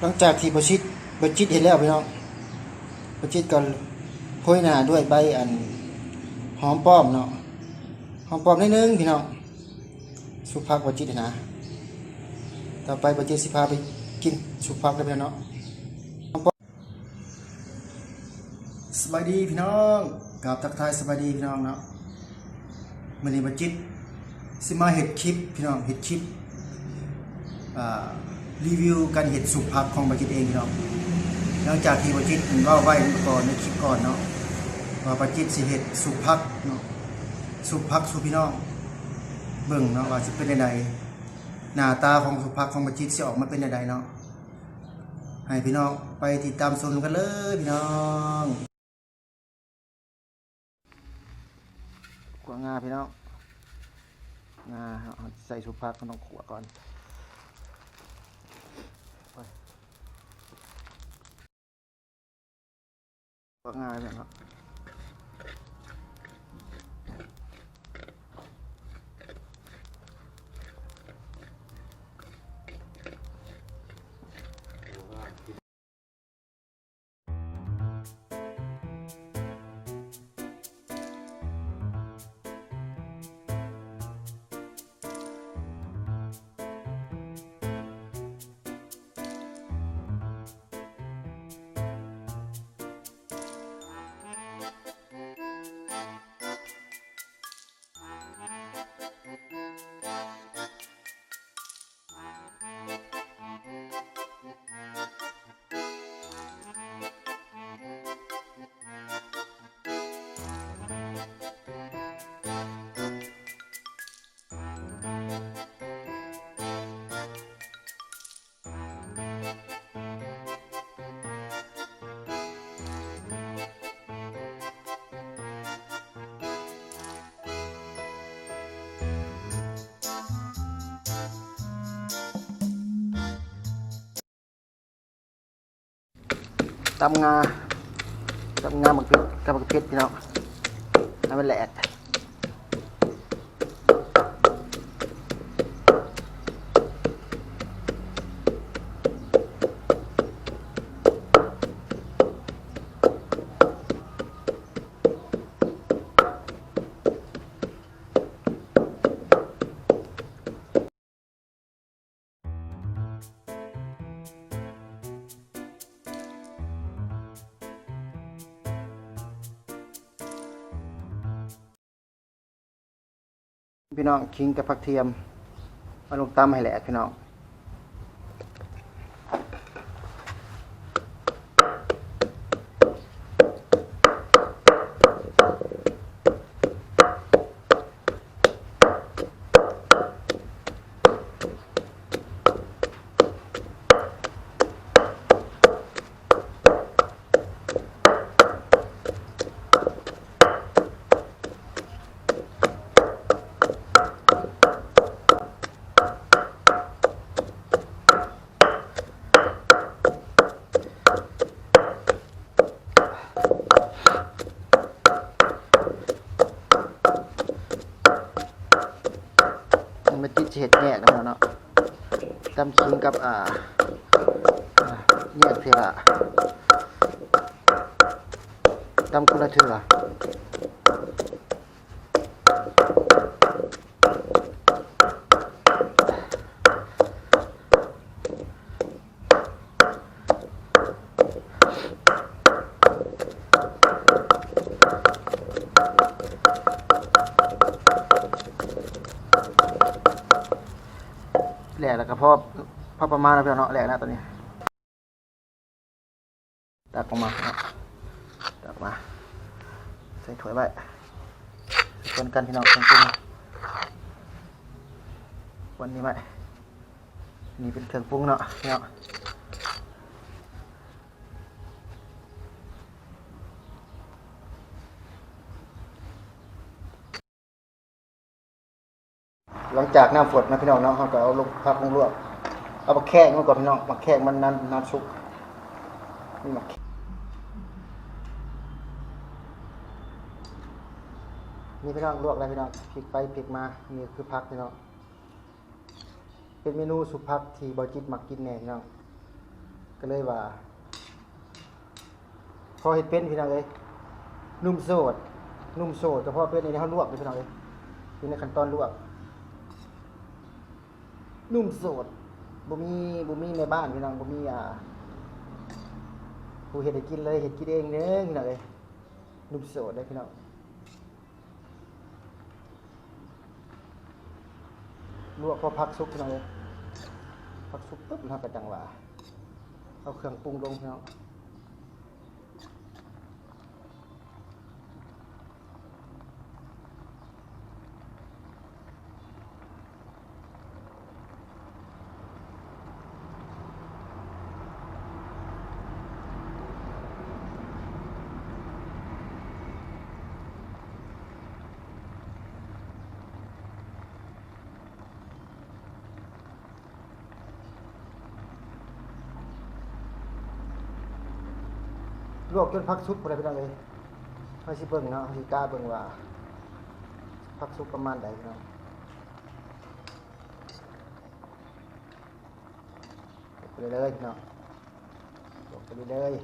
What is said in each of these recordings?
หลังจากที่บชิตบชิตเห็นแล้วพี่น้องบชิตก็โรยหน้าด้วยใบอันหอมป้อมเนาะหอมป้อมนิดนึงพี่น้องสุภาพบชิตนะต่อไปบชิตสิพาไปกินสุภาพกันพี่น้องเนาะสบายดีพี่น้องกับทักทายสบายดีพี่น้องเนาะมื่อนี้บชิตสิมาเห็ดคลิปพี่น้องเห็ดคลิปอ่า รีวิวการเห็ดสุกพักของบัจิตเองพี่น้องหลังจากที่บัจิตเว่าไว้ก่อนในคลิปก่อนเนาะว่าบัจิตสิเห็ดสุกพักเนาะสุกพักสู่พี่น้องเบิ่งเนาะว่าสิเป็นยังไงหน้าตาของสุกพักของบัจิตสิออกมาเป็นยังไงเนาะให้พี่น้องไปติดตามชมกันเลยพี่น้องกวางงาพี่น้องงาใส่สุกพักก็ต้องขัวก่อน ก็ง่ ตำงาตำงาบักเพชรกับบักเพชรพี่น้องให้มันแหลก พี่น้องคิงกับผักเทียมมาลงตำให้แหลกพี่น้อง เนาะตำคิงกับอ่าเนี่ยเพื่อตำกุละเถื่อ อพอประมาณนะพี่น้องเนาะแหลกแล้วตอนนี้ตักออกมาครับตักมา ใส่ถ้วยไว้คนกันพี่น้องคนปรุงวันนี้ไว้นี่เป็นเครื่องปรุงเนาะพี่น้อง หลังจากน้ำฝนนะพี่น้องเนาะเขาก็เอาลงพักลงลวกเอามาแข้งมันก่อนพี่น้องมาแข้งมันนานนานสุกนี่มาแข้งนี่พี่น้องลวกแล้วพี่น้องพลิกไปพลิกมานี่คือพักพี่น้องเป็นเมนูสุพักที่บอจิตมักกินแน่พี่น้องก็เลยว่าพอเห็ดเป็นพี่น้องเอ้ยนุ่มโสดนุ่มโสดแต่พอเป็นในเขาลวกเลยพี่น้องเอ้ยอยู่ในขั้นตอนลวก นุ่มโสดบ่มีบ่มีในบ้านพี่น้องบ่มีอ่าผู้เห็ดให้กินเลยเห็ดกินเองเด้อพี่น้องเอ้ยนุ่มโสดได้พี่น้องลวกพอพักซุกพี่น้องเอ้ยพักซุกปุ๊บเราก็จังหวะเอาเครื่องปรุงลงพี่น้อง ลวกจนพักซุปอะไรไปได้เลยให้สิเบิ่งเนาะสิกล้าเบิ่งว่าพักซุปประมาณใดเนาะไปเลยเนาะลวกไปเลย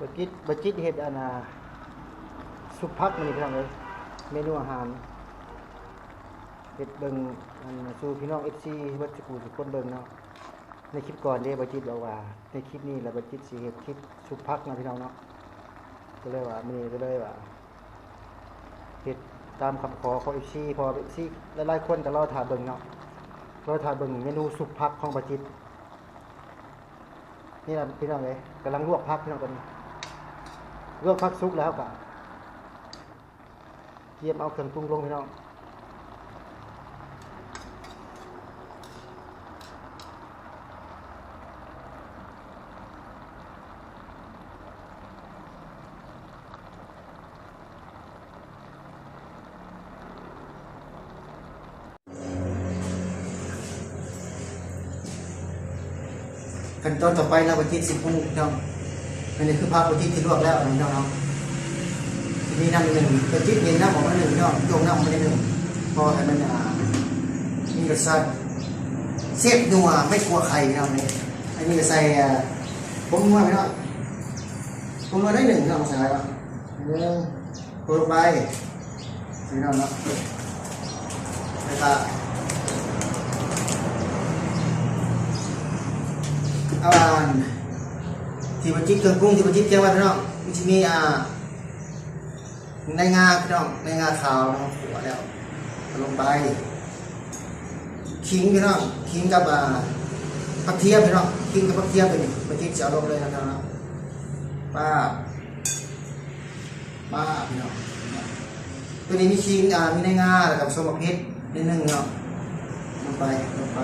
บจิตบจิตเฮ็ดอันน่ะสุพักมันนี่พี่น้องเอ้ยเมนูอาหารเฮ็ดเบิงอันสู่พี่น้อง FC วัดสกูทุคนเบิงเนาะในคลิปก่อนเด้บจิตบอกว่า ในคลิปนี้แล้วบจิตสิเฮ็ดคลิปสุพักนะพี่น้องเนาะก็เลยว่ามีก็เลยว่าเฮ็ดตามคำขอของ FC เพอ FC หลายๆคนก็รอท่าเบิงเนาะรอท่าเบิงเมนูสุพักของบจิตนี่แหละพี่น้องเอ้ยกำลังลวกพักพี่น้องตอน นี้ลวกพักซุกแล้วกะเยี่ยมเอาเครื่องปรุงลงพี่น้องขั้นตอนต่อไปเราไปกินสิบปรุงพี่น้อง อันนี้คือพักไปที่ที่ลวกแล้วพี่น้เนาะมีน้ำหนึ่งกระจิบเย็นน้ำออกมาหนึ่งเนาะโยงน้ำออกมาหนึ่งพอให้มันอ่ามีรสชาติเสียบนัวไม่กลัวใครเนาะนี่อันนี้ก็ใส่ผมนัวไปเนาะผมนัวได้หนึ่งเนาะใส่แล้วหนึ่งโปรยลงไปใส่เนาะเนาะแล้วก็เอาอัน ที่มันจิตเครื่องปรุงที่มันจิตเจียวไว้พี่น้องมันจะมีอ่าในงาพี่น้องในงาขาวนะครับหัวแล้วลงไปขิงพี่น้องขิงกับอ่าผักเทียมพี่น้องขิงกับผักเทียมตัวนี้เมื่อกี้จะเอาลงเลยนะครับป้าป้าพี่น้องตัวนี้มีขิงอ่ามีในงาแล้วกับสมบักเพชรนิดนึงเนาะลงไปลงไป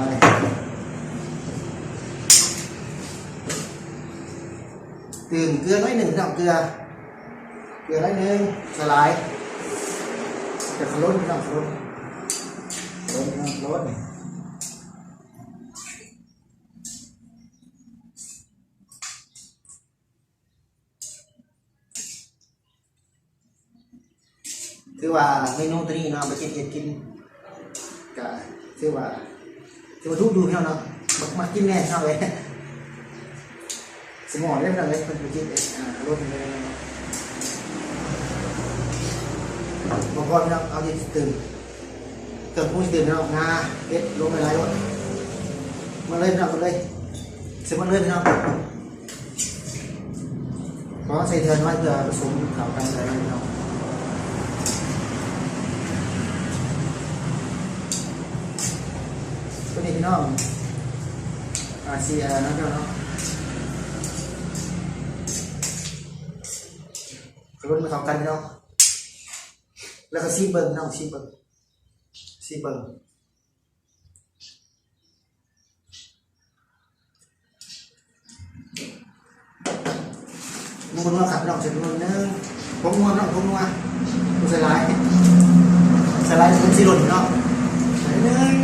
ตื่นเกลือน้อยหนึ่งพี่น้องเกลือ เกลือน้อยหนึ่งสลายจะขลุ่นพี่น้องขลุ่นขลุ่นน้องขลุ่นคือว่าเมนูตัวนี้เนาะไปกินเห็ดกินก็คือว่าคือว่าทุกดูพี่น้องเนาะมามากินแน่ชอบเลย สมองได้พี่นองเลยเป็นไปกินเองอ่ารสเลยเนาะบางคนเอาเอาเย็นตื่นเกิดพูดเกิดเนาะงาเอ็ดลงไปไรวะมาเลยพี่น้องมาเลยเสร็จมาเลยพี่น้องขอใส่เทือนไว้เพื่อผสมข่าวกันอะไรพี่น้องตัวนี้พี่น้องอาเซียนะพี่น้องเนาะ ระโดดมาเข้ากันพี่น้องแล้วก็ซีเบิ้งพี่น้องซีเบิ้งซีเบิ้งมึงคนว่าขับดอกเสร็จมึงนึงผมงัวน้องผมงัวกูสลายสลายเป็นสีหล่นเนาะไหนนึง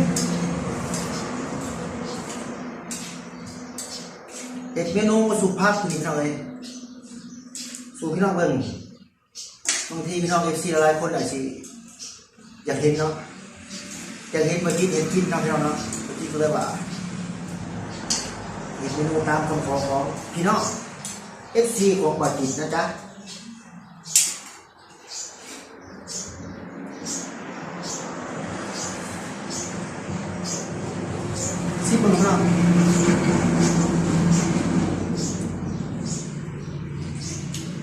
เด็กเมนูสุภาพนี่พี่น้องเลยสู่พี่น้องเบิ่ง บางทีพี่น้องเอฟซีหลายคนอาจจะอยากเห็นเนาะอยากเห็นมากินเห็นกินเนาะพี่น้องเนาะเมื่อกี้ก็เลยว่าเห็นเมนูตามคำขอของพี่น้องเอฟซีของบาจิตนะจ๊ะสิบมึงเนาะ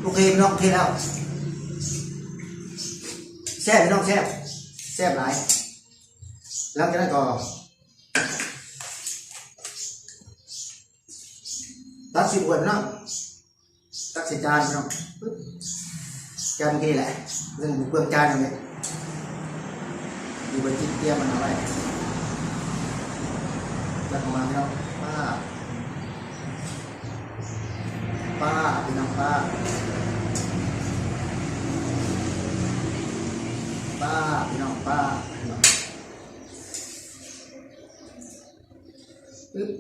โอเคพี่น้องเคแล้ว ซ่บพี่น้องแซ่บแซ่บหลายหลังจากนั้นก็ตัดสิบขวันเนาะตักส่จานพี่น้องจานเมื่อกี้แหละเรื่องเปลืองจานอย่างนี้อยู่บนจิ้เตี้ยมันเอาไว้แล้วออกมาพี่น้องป้าป้าพี่น้องป้าป้า พี่น้องป้าน้องปึ๊บ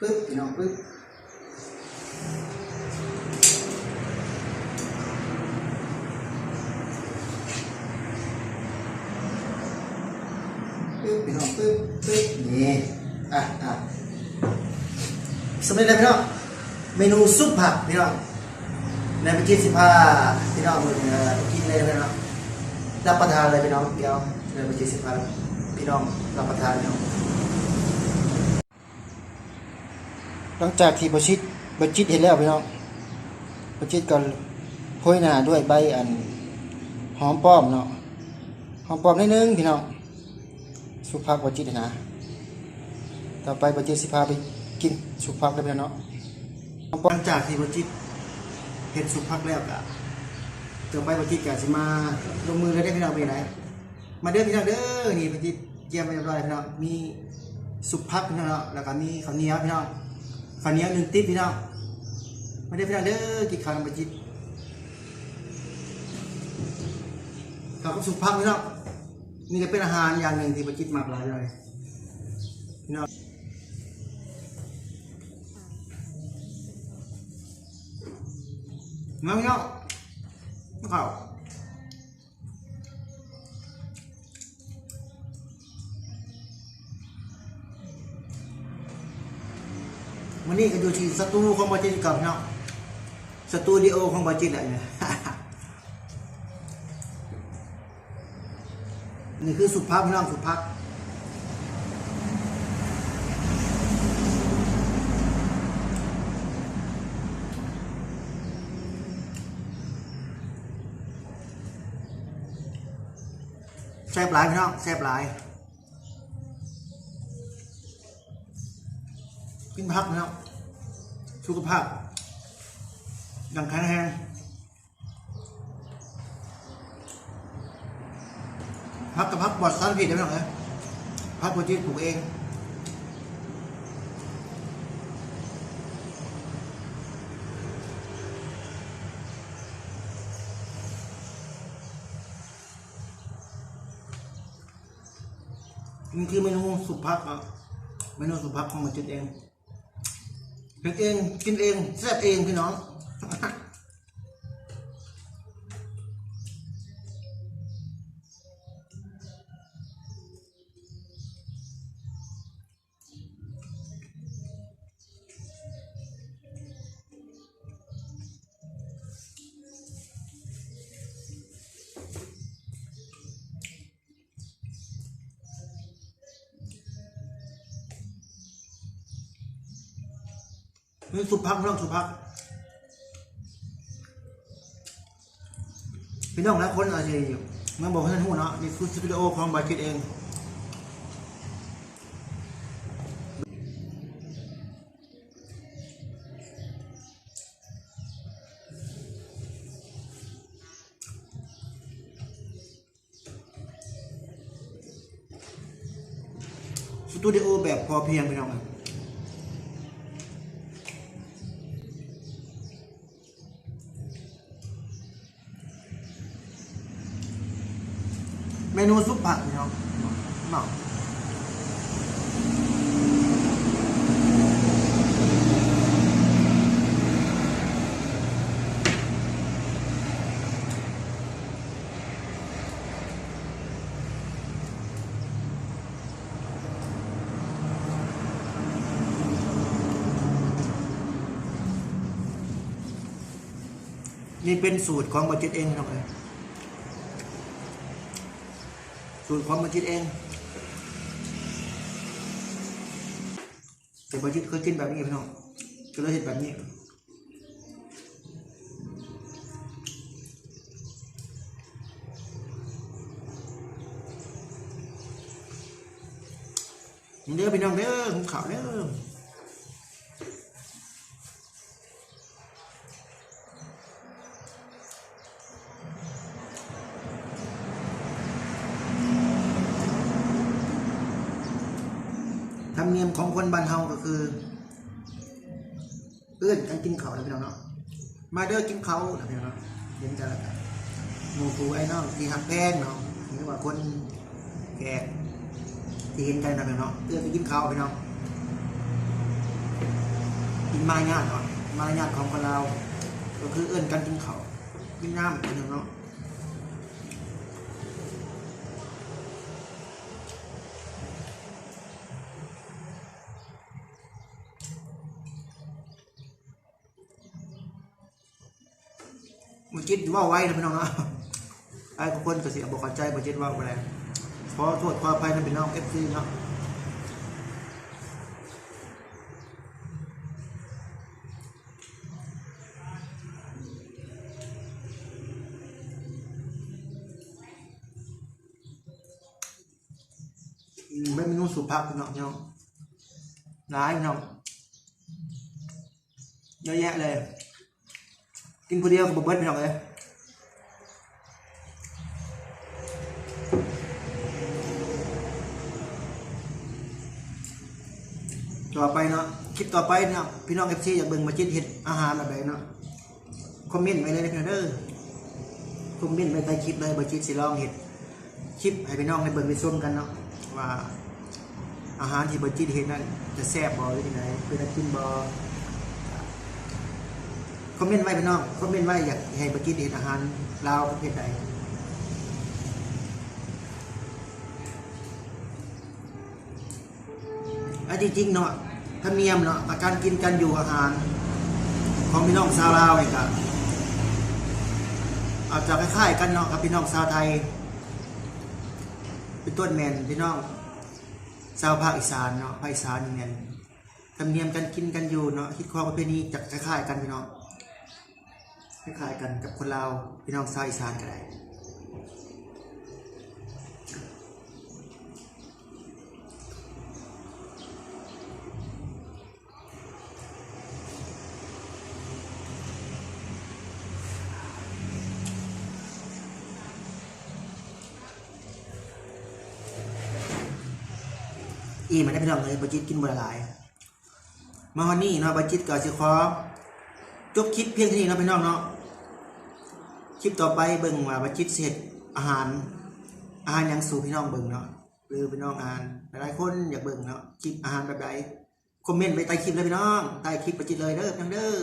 ปึ๊บพี่น้องปึ๊บปึ๊บพี่น้องปึ๊บปึ๊บนี่อะอะสำเร็จแล้วพี่น้องเมนูซุปผักพี่น้อง ในเมื่อกี้สิพาพี่น้องมืออ่อกินเลยนะพี่น้องรับประทานเลยพี่น้องเดี๋ยวในเมื่อกี้สิพาพี่น้องรับประทานพี่น้องหลังจากที่บชิตบชิตเห็นแล้วพี่น้องบชิตก็โห้ยหน้าด้วยใบอันหอมป้อมเนาะหอมป้อมนิดนึงพี่น้องสุภาพบชิตนะต่อไปบชิตสิพาไปกินสุภาพได้ไหมเนาะหอมป้อมหลังจากที่บชิต เห็นสุภาพแล้วก็ต่อไปบชิตก็สิมาลงมือเลยได้พี่น้องเป็นไงมาเด้อพี่น้องเด้อนี่บชิตเยี่ยมไปเรียบร้อยพี่น้องมีสุภาพพี่น้องแล้วก็มีข้าวเหนียวพี่น้องข้าวเหนียวหนึ่งติ๊บพี่น้องม่ได้พี่น้องเด้อกินข้าวน้ำปลาจิตข้าวกับสุภาพพี่น้องนี่ก็เป็นอาหารอย่างหนึ่งที่ปลาจิตมากหลายเลย มาพี่น้องมาข้าวันนี้ก็อยู่ที่สตูของบาจิตกับพี่น้องสตูดิโอของบาจิตแหละเนี่ยนี่คือสุภาพพี่น้องสุภาพ แซ่บหลายพี่น้องแซ่บหลายกินพักนะครับสุขภาพ ดังแข็งแรงพักกับพักบอดสารพิษได้ไหมครับพักบอจีปลูกเอง นี่คือเมนูสุภาพอะเมนูสุภาพของมันจิตเองเป็นเองกินเองแซ่บเองพี่น้อง นี่สุพักพี่น้องสุพักพี่น้องหลายคนอาจจะมันบอกให้ท่านหูเนาะนี่คือสตูดิโอของบาคิดเองสตูดิโอแบบพอเพียงพี่น้องครับเมนูซุปผักพี่น้องเนาะ นี่เป็นสูตรของบัจิตเองน้องเลยสูตรของบัจิตเอง แต่บัจิตเคยกินแบบนี้พี่น้องก็เลยเห็นแบบนี้เด้อพี่น้องเด้อหุงข้าวเด้อ เนียมของคนบ้านเฮาก็คือเอื้อนกันกินเข้าวนะพี่น้องเนาะมาเด้อกินเข้าวนะพี่น้องเนาะเห็นกันแล้วกันหมู่ครูไอ้น้องที่หักแพงเนาะหรือว่าคนแก่ที่เห็นกันนะพี่น้องเอื้อนไปกินเขาพี่น้องกินมารยาทเนาะมารยาทของคนเราก็คือเอื้อนกันกินเขากินน้ำพี่น้องเนาะ มันจิตว่าไว้นะพี่น้องนะไอ้คนก็เสียบอกข้าใจมันจิตว่าอะไรขอโทษขออภัยนะพี่น้องเอฟซีเนาะอืมไม่เมนูสุภาพพี่น้องพี่น้องร้ายพี่น้องเยอะแยะเลย กินคนเดียวกับบเบิร์ดพี่น้องเลยต่อไปเนาะคลิปต่อไปเนาะพี่น้องเอฟซีอยากเบิ่งมาจิตเห็ดอาหารแบบไหนเนาะคอมเมนต์ไว้เลยนะพี่น้องเด้อคอมเมนต์ไว้ใต้คลิปเลยมาจิตสิลองเห็ดคลิปให้พี่น้องได้เบิ่งไปชมกันเนาะว่าอาหารที่บัจิตเห็ดนั้นจะแซ่บบ่หรือที่ไหนเป็นกินบ่ คอมเมนต์ไว้พี่น้องคอมเมนต์ไว้อยากให้ไปกินเห็นอาหารลาวประเภทใดอันจริงเนาะธรรมเนียมเนาะาการกินกันอยู่อาหาร ของพี่น้องชาวลาวนี่ก็อาจจะคล้ายๆกันเนาะกับพี่น้องชาวไทย เป็นต้นแมนพี่น้องชาวภาคอีสานเนาะภาคอีสานนี่แมนธรรมเนียมการกินกันอยู่เนาะคิดความประเพณีจะคล้ายๆกันพี่น้อง คล้ายๆกันกับคนลาวพี่น้องชาวอีสานก็ได้อีมันได้พี่น้องเลยบจิตกินบัวลาย มาวันนี้เนาะบจิตก็สิขอจบคลิปเพียงเท่านี้เนาะพี่น้องเนาะ ลิปต่อไปเบิ่งว่าบจิตเสร็จอาหารอาหารยังสู่พี่น้องเบิ่งเนาะหรือพี่น้องอ่านหลายคนอยากเบิ่งเนาะคลิปอาหารแบบใดคอมเมนต์ไปใต้คลิปเลยพี่น้องใต้คลิปบจิตเลยเด้อพี่น้องเด้อ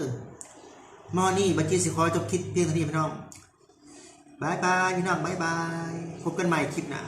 มาวันนี้บจิตสิขอจบคลิปเพียงเท่านี้พี่น้องบายบายพี่น้องบายบายพบกันใหม่คลิปหน้า